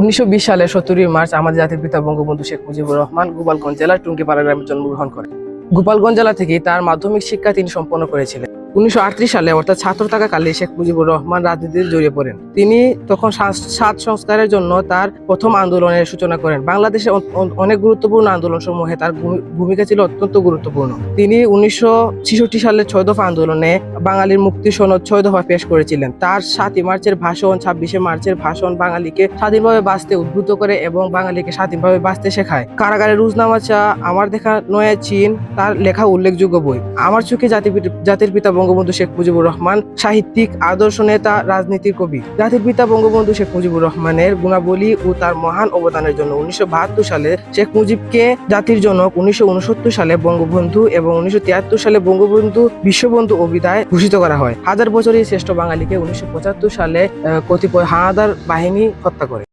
উনিশশো বিশ সালে সতেরোই মার্চ আমাদের জাতির পিতা বঙ্গবন্ধু শেখ মুজিবুর রহমান গোপালগঞ্জ জেলার টুঙ্গিপাড়া গ্রামে জন্মগ্রহণ করেন। গোপালগঞ্জ জেলা থেকে তার মাধ্যমিক শিক্ষা তিনি সম্পন্ন করেছিলেন। উনিশশো আটত্রিশ সালে অর্থাৎ ছাত্র থাকাকালে শেখ মুজিবুর রহমান রাজনীতিতে জড়িয়ে পড়েন। তিনি তখন সাত সংস্কারের জন্য তার প্রথম আন্দোলনের সূচনা করেন। বাংলাদেশে অনেক গুরুত্বপূর্ণ আন্দোলন সমূহে তার ভূমি- ভূমিকা ছিল অত্যন্ত গুরুত্বপূর্ণ। তিনি উনিশশো সালে ছয় দফা আন্দোলনে বাঙালির মুক্তি সনদ ছয় দফা পেশ করেছিলেন। তার সাতই মার্চের ভাষণ, ছাব্বিশে মার্চের ভাষণ বাঙালিকে স্বাধীনভাবে বাঁচতে উদ্বুদ্ধ করে এবং বাঙালিকে স্বাধীনভাবে বাঁচতে শেখায়। কারাগারে রুজনামা চা আমার দেখা নয়া চীন, তার লেখা উল্লেখযোগ্য বই। আমার চোখে জাতির পিতা বঙ্গবন্ধু শেখ মুজিবুর রহমান, সাহিত্যিক, আদর্শ নেতা, রাজনীতির কবি। জাতির পিতা বঙ্গবন্ধু শেখ মুজিবুর রহমানের গুণাবলী ও তার মহান অবদানের জন্য উনিশশো বাহাত্তর সালে শেখ মুজিবকে জাতির জনক উনিশশো উনসত্তর সালে বঙ্গবন্ধু এবং উনিশশো তিয়াত্তর সালে বঙ্গবন্ধু বিশ্ববন্ধু অভিধায় ঘোষিত করা হয়। হাজার বছরের শ্রেষ্ঠ বাঙালিকে উনিশশো পঁচাত্তর সালে কতিপয় হানাদার বাহিনী হত্যা করে।